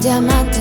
Діаманти,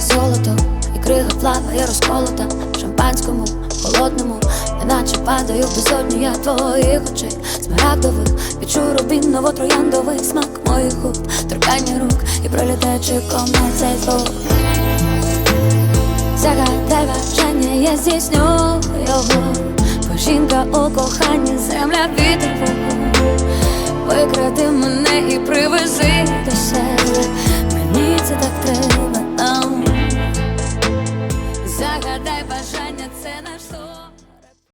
золото і крига плаває розколота в шампанському, холодному, неначе падаю в безодню я твоїх очей. Смарагдових, відчу рубіново трояндовий смак моїх губ, торкання рук і пролітаючи комет цей звук. Загадай бажання, я здійсню його Бо жінка у коханні, земля вогонь Викради мене і привези до Загадай бажання, це наш сон